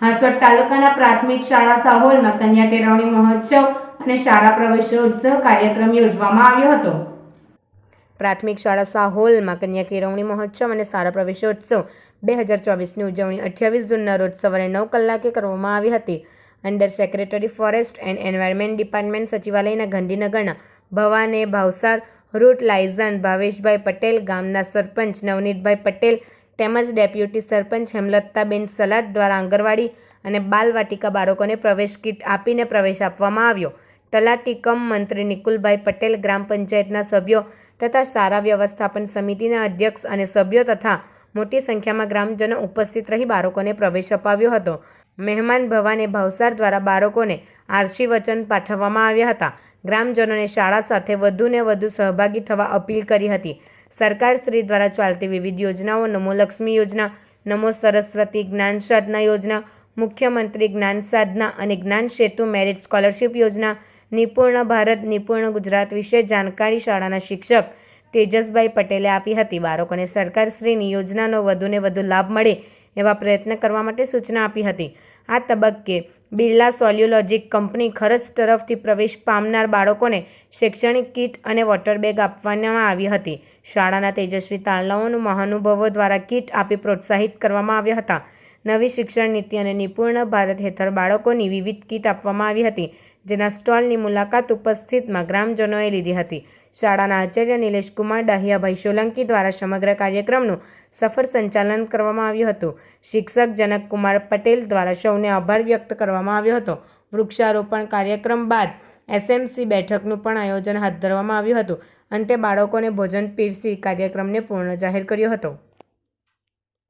હાંસોટ તાલુકાના પ્રાથમિક શાળા સાહોલમાં કન્યા કેળવણી મહોત્સવ અને શાળા પ્રવેશોત્સવ કાર્યક્રમ યોજવામાં આવ્યો હતો. પ્રાથમિક શાળા સાહોલમાં કન્યા કેળવણી મહોત્સવ અને શાળા પ્રવેશોત્સવ બે હજાર ચોવીસની ઉજવણી અઠ્યાવીસ જૂનના રોજ સવારે નવ કલાકે કરવામાં આવી હતી. Under secretary forest and environment department સચિવાલયના ગાંધીનગરના ભવાને ભાવસાર, રૂટ લાયઝન ભાવેશભાઈ પટેલ, ગામના સરપંચ નવનીતભાઈ પટેલ તેમજ ડેપ્યુટી સરપંચ હેમલતાબેન સલાટ દ્વારા આંગણવાડી અને બાલવાટિકા બાળકોને પ્રવેશ કીટ આપીને પ્રવેશ આપવામાં આવ્યો. તલાટી કમ મંત્રી નિકુલભાઈ પટેલ ગ્રામ પંચાયતના સભ્યો તથા સારા વ્યવસ્થાપન સમિતિના અધ્યક્ષ અને સભ્યો તથા મોટી સંખ્યામાં ગ્રામજનો ઉપસ્થિત રહી બાળકોને પ્રવેશ અપાવ્યો હતો. મહેમાન ભવાને ભાવસાર દ્વારા બાળકોને આરસી વચન પાઠવવામાં આવ્યા હતા. ગ્રામજનોને શાળા સાથે વધુને વધુ સહભાગી થવા અપીલ કરી હતી. સરકાર શ્રી દ્વારા ચાલતી વિવિધ યોજનાઓ, નમો લક્ષ્મી યોજના, નમો સરસ્વતી જ્ઞાન સાધના યોજના, મુખ્યમંત્રી જ્ઞાન સાધના અને જ્ઞાન સેતુ મેરિટ સ્કોલરશિપ યોજના, નિપુણ ભારત, નિપુણ ગુજરાત વિશે જાણકારી શાળાના શિક્ષક તેજસભાઈ પટેલે આપી હતી બાળકોને સરકારશ્રીની યોજનાનો વધુને વધુ લાભ મળે એવા પ્રયત્ન કરવા માટે સૂચના આપી હતી. આ તબક્કે બિરલા સોલ્યુલોજિક કંપની ખર્ચ તરફથી પ્રવેશ પામનાર બાળકોને શૈક્ષણિક કીટ અને વોટર બેગ આપવામાં આવી હતી. શાળાના તેજસ્વી તાલનાઓનું મહાનુભાવો દ્વારા કીટ આપી પ્રોત્સાહિત કરવામાં આવ્યા હતા. નવી શિક્ષણ નીતિ અને નિપુણ ભારત હેઠળ બાળકોની વિવિધ કીટ આપવામાં આવી હતી. જેના સ્ટોલની મુલાકાત ઉપસ્થિતમાં ગ્રામજનોએ લીધી હતી. શાળાના આચાર્ય નિલેશકુમાર ડાહિયાભાઈ સોલંકી દ્વારા સમગ્ર કાર્યક્રમનું સફળ સંચાલન કરવામાં આવ્યું હતું. શિક્ષક જનકકુમાર પટેલ દ્વારા સૌને આભાર વ્યક્ત કરવામાં આવ્યો હતો. વૃક્ષારોપણ કાર્યક્રમ બાદ એસએમસી બેઠકનું પણ આયોજન હાથ ધરવામાં આવ્યું હતું. અંતે બાળકોને ભોજન પીરસી કાર્યક્રમને પૂર્ણ જાહેર કર્યો હતો.